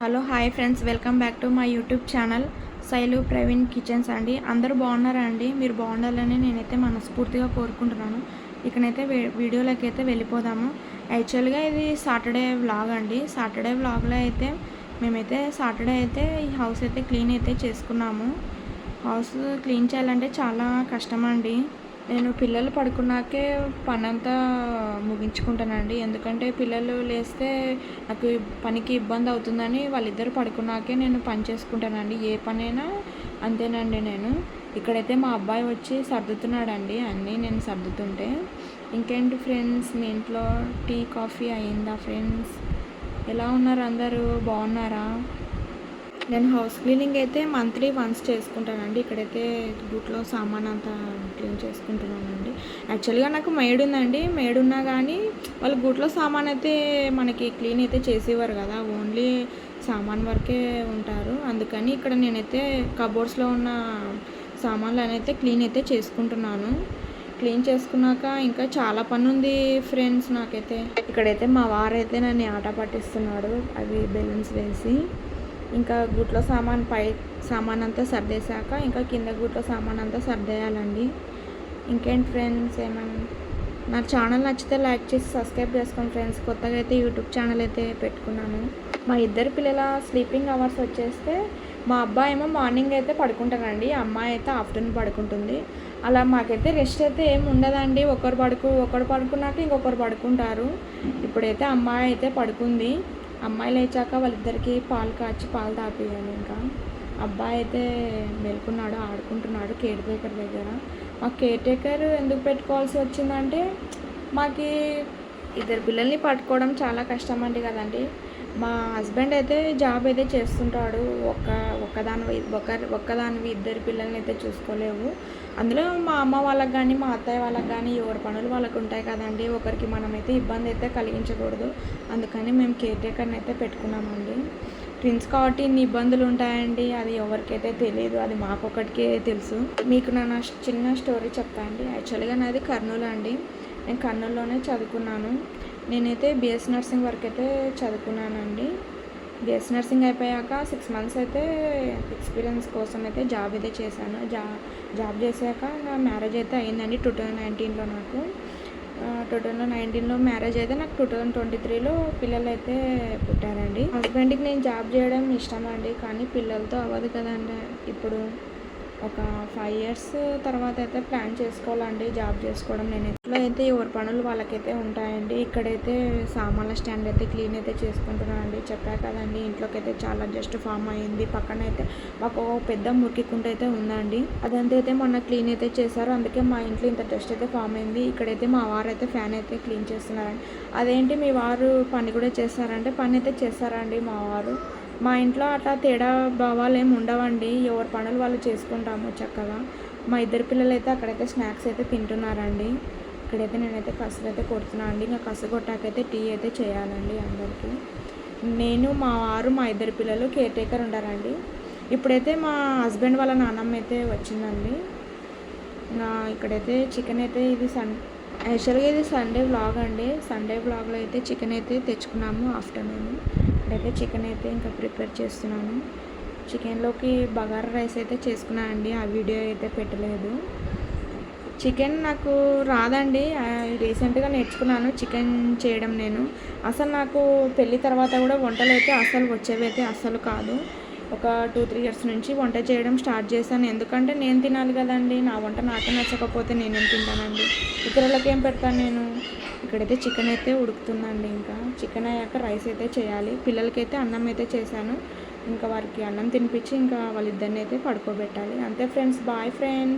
Hello hi friends. Welcome back to my YouTube channel Sailu Praveen kitchens అండి. అందరూ బాగున్నారా అండి? మీరు బాగుండాలని నేనైతే మనస్ఫూర్తిగా కోరుకుంటున్నాను. ఇక్కడైతే వీడియోలోకి అయితే వెళ్ళిపోదాము. యాక్చువల్గా ఇది సాటర్డే వ్లాగ్ అండి. సాటర్డే వ్లాగ్లో అయితే మేమైతే సాటర్డే అయితే ఈ హౌస్ అయితే క్లీన్ అయితే చేసుకున్నాము. హౌస్ క్లీన్ చేయాలంటే చాలా కష్టం అండి నేను పిల్లలు పడుకున్నాకే పనంతా ముగించుకుంటానండి. ఎందుకంటే పిల్లలు లేస్తే నాకు పనికి ఇబ్బంది అవుతుందని వాళ్ళిద్దరు పడుకున్నాకే నేను పని చేసుకుంటానండి. ఏ పనైనా అంతేనండి నేను. ఇక్కడైతే మా అబ్బాయి వచ్చి సర్దుతున్నాడండి. అన్నీ నేను సర్దుతుంటే. ఇంకేంటి ఫ్రెండ్స్? మీ ఇంట్లో టీ కాఫీ అయిందా ఫ్రెండ్స్? ఎలా ఉన్నారు అందరూ? బాగున్నారా? నేను హౌస్ క్లీనింగ్ అయితే మంత్లీ వన్స్ చేసుకుంటానండి. ఇక్కడైతే బూట్లో సామాన్ అంతా క్లీన్ చేసుకుంటున్నానండి. యాక్చువల్గా నాకు మేడ్ ఉందండి. మేడ్ ఉన్నా కానీ వాళ్ళు గూట్లో సామాన్ అయితే మనకి క్లీన్ అయితే చేసేవారు కదా. ఓన్లీ సామాన్ వరకే ఉంటారు. అందుకని ఇక్కడ నేనైతే కబోర్డ్స్లో ఉన్న సామాన్లు అయితే క్లీన్ అయితే చేసుకుంటున్నాను. క్లీన్ చేసుకున్నాక ఇంకా చాలా పని ఉంది ఫ్రెండ్స్ నాకైతే. ఇక్కడైతే మా వారైతే నన్ను ఆట పట్టిస్తున్నాడు. అవి బెలూన్స్ వేసి. ఇంకా గుట్లో సామాన్ పై సామాన్ అంతా సర్దేశాక ఇంకా కింద గుట్లో సామాన్ అంతా సర్దేయాలండి. ఇంకేంటి ఫ్రెండ్స్ ఏమన్నా నా ఛానల్ నచ్చితే లైక్ చేసి సబ్స్క్రైబ్ చేసుకోండి ఫ్రెండ్స్. కొత్తగా అయితే యూట్యూబ్ ఛానల్ అయితే పెట్టుకున్నాను. మా ఇద్దరు పిల్లల స్లీపింగ్ అవర్స్ వచ్చేస్తే మా అబ్బాయి ఏమో మార్నింగ్ అయితే పడుకుంటారండి అమ్మాయి అయితే ఆఫ్టర్నూన్ పడుకుంటుంది. అలా మాకైతే రెస్ట్ అయితే ఏం ఉండదండి. ఒకరు పడుకు ఒకరు పడుకున్నాక ఇంకొకరు పడుకుంటారు. ఇప్పుడైతే అమ్మాయి అయితే పడుకుంది. అమ్మాయి లేచాక వాళ్ళిద్దరికి పాలు కాచి పాలు తాపియాలి ఇంకా. అబ్బాయి అయితే మెలుకున్నాడు ఆడుకుంటున్నాడు కేర్ టేకర్ దగ్గర. మా కేర్ టేకర్ ఎందుకు పెట్టుకోవాల్సి వచ్చిందంటే మాకు ఇద్దరు పిల్లల్ని పట్టుకోవడం చాలా కష్టం అండి కదండి. మా హస్బెండ్ అయితే జాబ్ అయితే చేస్తుంటాడు. ఒక ఒక్కదాని ఒక ఒక్కదానివి ఇద్దరు పిల్లల్ని అయితే చూసుకోలేవు అందులో మా అమ్మ వాళ్ళకి కానీ మా అత్తయ్య వాళ్ళకి కానీ ఎవరి పనులు వాళ్ళకు ఉంటాయి కదండి. ఒకరికి మనమైతే ఇబ్బంది అయితే కలిగించకూడదు. అందుకని మేము కేర్ టేకర్ని అయితే పెట్టుకున్నామండి. ట్విన్స్ కాబట్టి ఇన్ని ఇబ్బందులు ఉంటాయండి. అది ఎవరికైతే తెలియదు అది మాకొకటికే తెలుసు. మీకు నా చిన్న స్టోరీ చెప్తా అండి. యాక్చువల్గా నాది కర్నూలు అండి. నేను కర్నూలులోనే చదువుకున్నాను. నేనైతే బిఎస్ నర్సింగ్ వరకు అయితే చదువుకున్నానండి. బిఎస్ నర్సింగ్ అయిపోయాక సిక్స్ మంత్స్ అయితే ఎక్స్పీరియన్స్ కోసం అయితే జాబ్ అయితే చేశాను. జా జాబ్ చేశాక నా మ్యారేజ్ అయితే అయిందండి టూ థౌజండ్ నైన్టీన్లో నాకు. టూ థౌజండ్ నైన్టీన్లో మ్యారేజ్ అయితే నాకు టూ థౌజండ్ ట్వంటీ త్రీలో పిల్లలు అయితే పుట్టారండి. హస్బెండ్కి నేను జాబ్ చేయడం ఇష్టం అండి కానీ పిల్లలతో అవ్వదు కదండి. ఇప్పుడు ఒక ఫైవ్ ఇయర్స్ తర్వాత అయితే ప్లాన్ చేసుకోవాలండి జాబ్ చేసుకోవడం. నేను ఇంట్లో అయితే ఎవరి పనులు వాళ్ళకైతే ఉంటాయండి. ఇక్కడైతే సామాన్ల స్టాండ్ అయితే క్లీన్ అయితే చేసుకుంటున్నానండి. చెప్పా కదండి ఇంట్లోకి అయితే చాలా జస్ట్ ఫామ్ అయింది. పక్కన అయితే మాకు ఒక పెద్ద మురికి కుంట అయితే ఉందండి. అదంతా అయితే మొన్న క్లీన్ అయితే చేశారు. అందుకే మా ఇంట్లో ఇంత డస్ట్ అయితే ఫామ్ అయింది. ఇక్కడైతే మా వారు అయితే ఫ్యాన్ అయితే క్లీన్ చేస్తున్నారండి. అదేంటి మీ వారు పని కూడా చేస్తారంటే పని అయితే చేస్తారండి మా వారు. మా ఇంట్లో అట్లా తేడా భావాలు ఏమి ఉండవండి. ఎవరి పనులు వాళ్ళు చేసుకుంటాము చక్కగా. మా ఇద్దరు పిల్లలు అయితే అక్కడైతే స్నాక్స్ అయితే తింటున్నారండి. ఇక్కడైతే నేనైతే కసులు అయితే కొడుతున్నాను అండి. ఇంకా కసు కొట్టాకైతే టీ అయితే చేయాలండి అందరికీ. నేను మా వారు మా ఇద్దరు పిల్లలు కేర్ టేకర్ ఉండారండి. ఇప్పుడైతే మా హస్బెండ్ వాళ్ళ నాన్నమ్మ అయితే వచ్చిందండి. నా ఇక్కడైతే చికెన్ అయితే ఇది సన్ యాక్చువల్గా ఇది సండే వ్లాగ్ అండి. సండే వ్లాగ్లో అయితే చికెన్ అయితే తెచ్చుకున్నాము ఆఫ్టర్నూన్. ఇక్కడైతే చికెన్ అయితే ఇంకా ప్రిపేర్ చేస్తున్నాను. చికెన్లోకి బగారా రైస్ అయితే చేసుకున్నాను అండి. ఆ వీడియో అయితే పెట్టలేదు. చికెన్ నాకు రాదండి. రీసెంట్గా నేర్చుకున్నాను చికెన్ చేయడం నేను. అసలు నాకు పెళ్ళి తర్వాత కూడా వంటలు అయితే అసలు వచ్చేవి అయితే అసలు కాదు. ఒక టూ త్రీ ఇయర్స్ నుంచి వంట చేయడం స్టార్ట్ చేశాను. ఎందుకంటే నేను తినాలి కదండి. నా వంట నాకే నచ్చకపోతే నేనేం తింటానండి. ఇతరులకు ఏం పెడతాను నేను? ఇక్కడైతే చికెన్ అయితే ఉడుకుతుందండి ఇంకా. చికెన్ అయ్యాక రైస్ అయితే చేయాలి. పిల్లలకైతే అన్నం అయితే చేశాను. ఇంకా వారికి అన్నం తినిపించి ఇంకా వాళ్ళిద్దరిని అయితే పడుకోబెట్టాలి. అంతే ఫ్రెండ్స్. Bye friends.